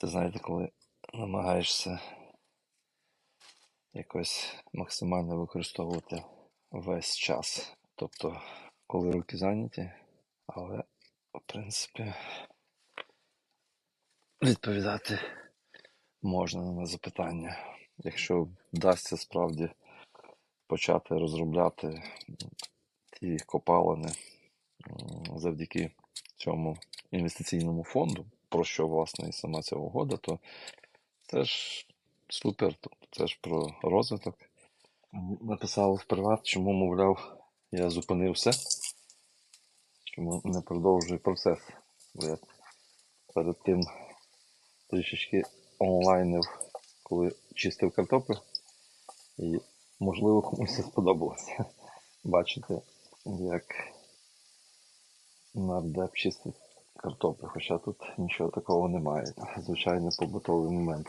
Ти знаєте, коли намагаєшся якось максимально використовувати весь час. Тобто, коли руки зайняті, але, в принципі, відповідати можна на запитання. Якщо вдасться справді почати розробляти ті копалини завдяки цьому інвестиційному фонду, про що власне і сама ця угода, то це ж супер, тобто це ж про розвиток. Написав в приват, чому, мовляв, я зупинився, чому не продовжую процес. Бо я перед тим трішечки онлайнив, коли чистив картоплю, і можливо комусь це сподобалося бачити, як нардеп чистить картоплю, хоча тут нічого такого немає. Звичайно, побутовий момент.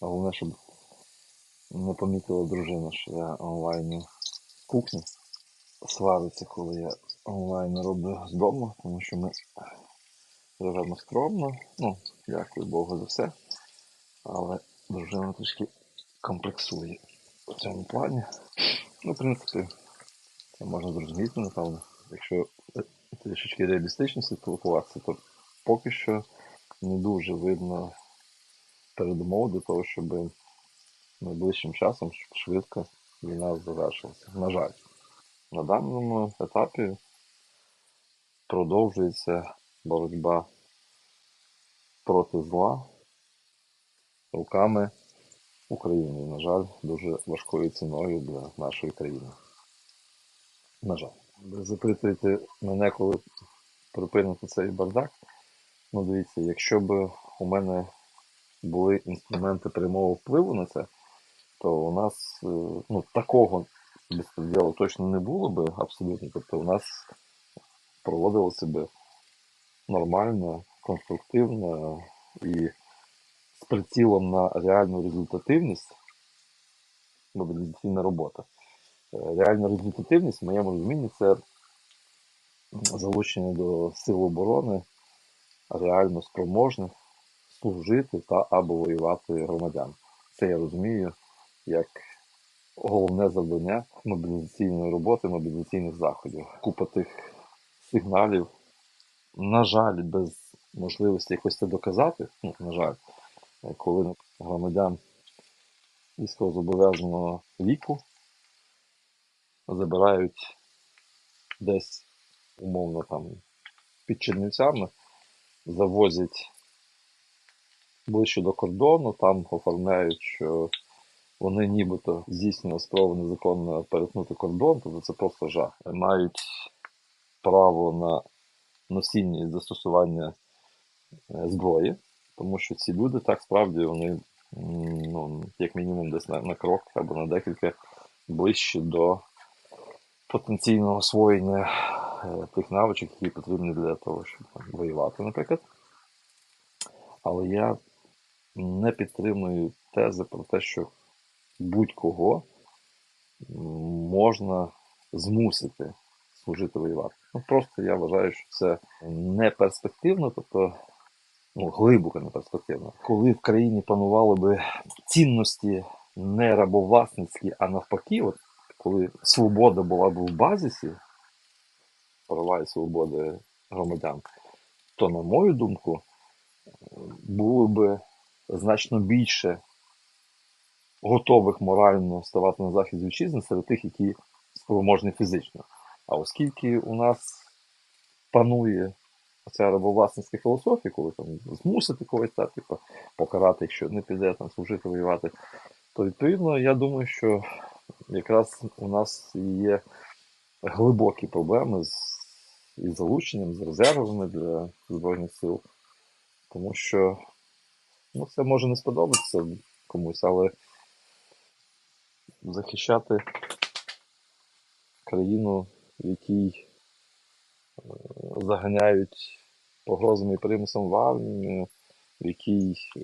Головне, щоб не помітила дружина, що я онлайн кухню. Свариться, коли я онлайн роблю з дому, тому що ми живемо скромно. Ну, дякую Богу за все. Але дружина трішки комплексує в цьому плані. Ну, в принципі, це можна зрозуміти, напевно. Якщо трішечки реалістично спілкуватися, то поки що не дуже видно передумов для того, щоб найближчим часом швидко війна завершилася. На жаль, на даному етапі продовжується боротьба проти зла руками України. На жаль, дуже важкою ціною для нашої країни. На жаль. Ви запитуєте мене, коли припинити цей бардак. Ну, дивіться, якщо б у мене були інструменти прямого впливу на це, то у нас е, ну, такого безпреділу точно не було би абсолютно. Тобто у нас проводилося би нормально, конструктивно і з прицілом на реальну результативність мобілізаційна робота. Е, Реальна результативність, в моєму розумінні, це залучення до сил оборони реально спроможних служити та або воювати громадян. Це я розумію як головне завдання мобілізаційної роботи, мобілізаційних заходів. Купа тих сигналів, на жаль, без можливості якось це доказати, ну, на жаль, е, коли громадян військовозобов'язаного віку забирають десь, умовно, там під Чернівцями, завозять ближче до кордону, там оформляють, що вони нібито здійснювали спробу незаконно перетнути кордон, тобто це просто жах. Мають право на носіння і застосування е, зброї, тому що ці люди так справді вони, ну, як мінімум, десь на, на крок або на декілька ближче до потенційного освоєння е, тих навичок, які потрібні для того, щоб воювати, наприклад. Але я не підтримую тези про те, що будь-кого можна змусити служити воювати. Ну просто я вважаю, що це не перспективно, тобто ну, глибоко не перспективно. Коли в країні панували би цінності не рабовласницькі, а навпаки, от коли свобода була б в базисі, права і свободи громадян, то, на мою думку, було б значно більше готових морально ставати на захист вітчизни серед тих, які спроможні фізично. А оскільки у нас панує ця рабовласницька філософія, коли там змусити когось так, типу, покарати, якщо не піде там служити воювати, то відповідно я думаю, що якраз у нас є глибокі проблеми з із залученням, з резервами для Збройних сил. Тому що ну, це може не сподобатися комусь, але захищати країну, в якій е, заганяють погрозами і примусом в армію, в якій е,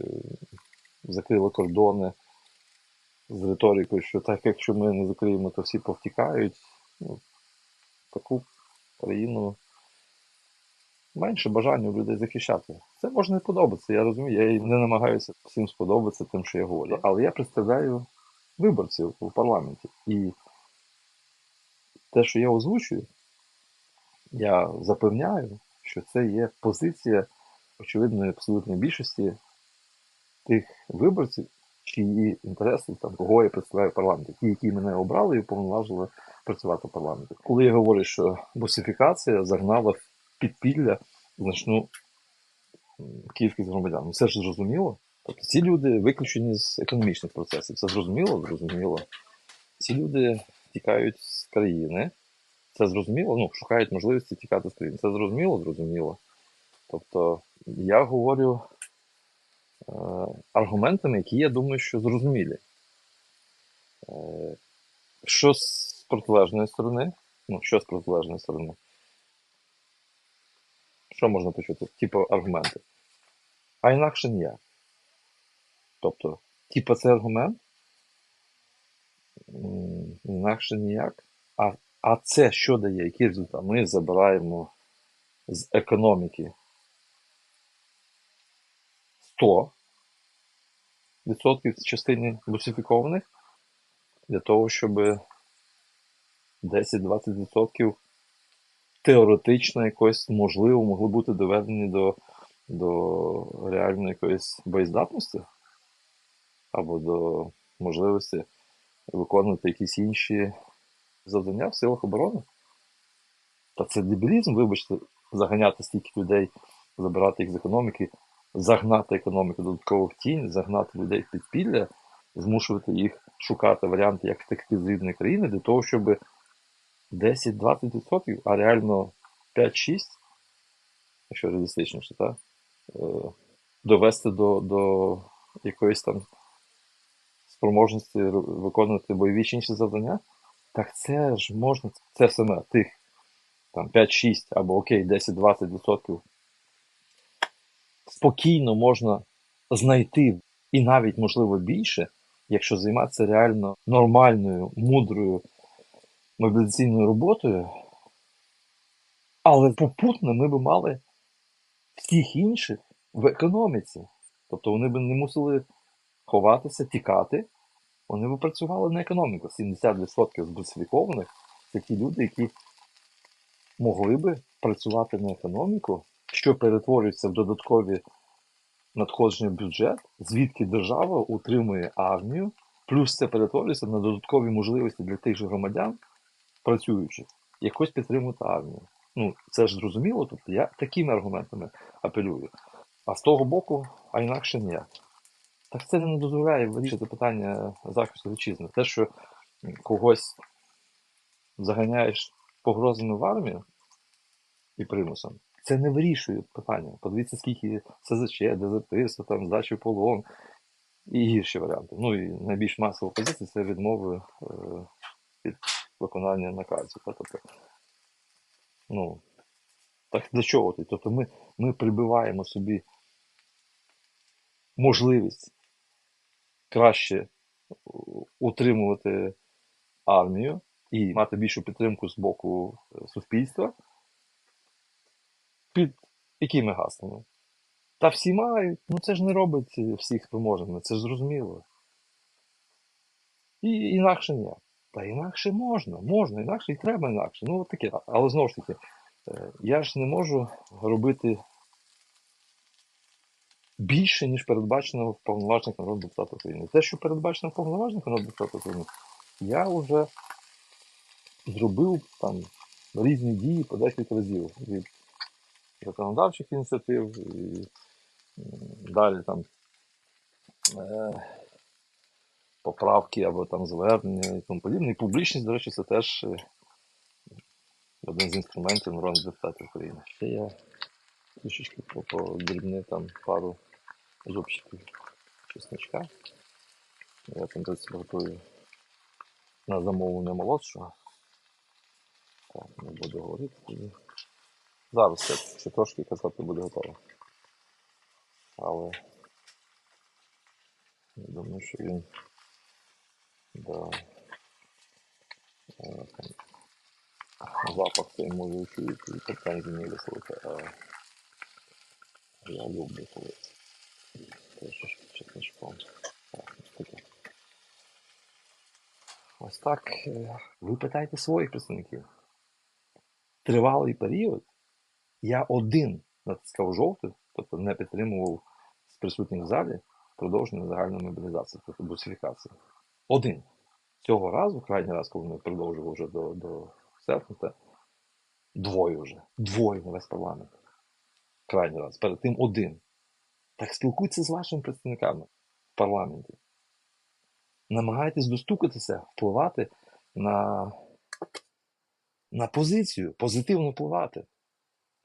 закрили кордони з риторикою, що так, якщо ми не закриємо, то всі повтікають. Ну, таку країну менше бажання у людей захищати. Це може не подобатися. Я розумію, я не намагаюся всім сподобатися тим, що я говорю. Але я представляю виборців у парламенті. І те, що я озвучую, я запевняю, що це є позиція очевидної абсолютної більшості тих виборців, чиї інтереси, там, кого я представляю в парламенті, ті, які мене обрали і уповноважили працювати в парламенті. Коли я говорю, що босифікація загнала в підпілля значну кількість громадян, ну це ж зрозуміло. Тобто ці люди виключені з економічних процесів. Це зрозуміло? Зрозуміло. Ці люди тікають з країни. Це зрозуміло, ну, шукають можливості тікати з країни. Це зрозуміло, зрозуміло. Тобто я говорю аргументами, які я думаю, що зрозумілі. Е, що з протилежної сторони? Ну, що з протилежної сторони? Що можна почути? Типу аргументи. А інакше ніяк. Тобто, типу, це аргумент, інакше ніяк. А, а це що дає? Який результат? Ми забираємо з економіки 100 відсотків в частині бусифікованих для того, щоб 10-20 відсотків теоретично якось можливо могли бути доведені до, до реальної якоїсь боєздатності або до можливості виконувати якісь інші завдання в силах оборони. Та це дебілізм, вибачте, заганяти стільки людей, забирати їх з економіки, загнати економіку додатково в тінь, загнати людей в підпілля, змушувати їх шукати варіанти, як втекти з рідної країни, для того, щоб 10-20%, а реально 5-6, якщо реалістичніше, так? Е, довести до, до якоїсь там спроможності виконувати бойові чи інші завдання, так це ж можна, це саме тих там 5-6 або окей, 10-20% спокійно можна знайти і навіть, можливо, більше, якщо займатися реально нормальною, мудрою мобілізаційною роботою. Але попутно ми б мали всіх інших в економіці. Тобто вони б не мусили ховатися, тікати. Вони б працювали на економіку. 70% збусифікованих це ті люди, які могли би працювати на економіку, що перетворюється в додаткові надходження в бюджет, звідки держава утримує армію, плюс це перетворюється на додаткові можливості для тих же громадян, працюючих, якось підтримувати армію. Ну, це ж зрозуміло, тобто я такими аргументами апелюю. А з того боку, а інакше ніяк. Так це не дозволяє вирішити питання захисту вітчизни. Те, що когось заганяєш погрозами в армію і примусом, це не вирішує питання. Подивіться, скільки СЗЧ, дезертирство, там, здачі полон і гірші варіанти. Ну і найбільш масова позиція це відмови е, від виконання наказів. Тобто, ну, так для чого ти? Тобто ми, ми прибиваємо собі можливість краще утримувати армію і мати більшу підтримку з боку е, суспільства під якими гаслами? Та всі мають, ну це ж не робить всіх спроможними, це ж зрозуміло. І інакше ні. Та інакше можна, можна, інакше і треба інакше. Ну, таке. Але знову ж таки, е, я ж не можу робити більше, ніж передбачено в повноважних народних депутатів України. Те, що передбачено в повноважних народних депутатів України, я вже зробив там різні дії по декілька разів. Від законодавчих ініціатив і далі там е, поправки або там звернення і тому подібне. І публічність, до речі, це теж е, один з інструментів народних депутатів України. Ще я трішечки по- там пару зубчиків чесночка. Я там десь готую на замовлення молодшого. Так, не буду говорити. тоді. Зараз ще, ще трошки казати буде готово. Але я думаю, що він да, е, запах цей може чують і претензії не висловити. А Я люблю коли трошечки чесничком. Так, ось так. е, Ви питаєте своїх представників. Тривалий період я один натискав жовтий, тобто не підтримував з присутніх в залі продовження загальної мобілізації, тобто бусифікації. Один. Цього разу, крайній раз, коли ми продовжували вже до, до серпня, двоє вже. Двоє на весь парламент. Крайній раз. Перед тим один. Так спілкуйтеся з вашими представниками в парламенті. Намагайтесь достукатися, впливати на, на позицію, позитивно впливати.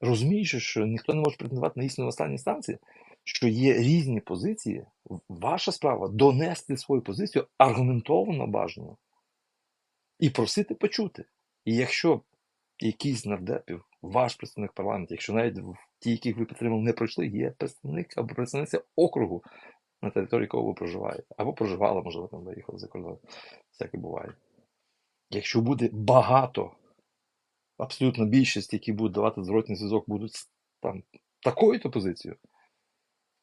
Розуміючи, що ніхто не може претендувати на істину в останній станції, що є різні позиції, ваша справа донести свою позицію аргументовано бажано і просити почути. І якщо якийсь з нардепів, ваш представник в парламенті, якщо навіть ті, яких ви підтримали, не пройшли, є представник або представниця округу, на території якого ви проживаєте, або проживали, можливо, там виїхали за кордон. Всяке буває. Якщо буде багато, абсолютно більшість, які будуть давати зворотний зв'язок, будуть там такою-то позицією,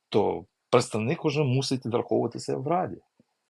то представник уже мусить враховуватися в Раді.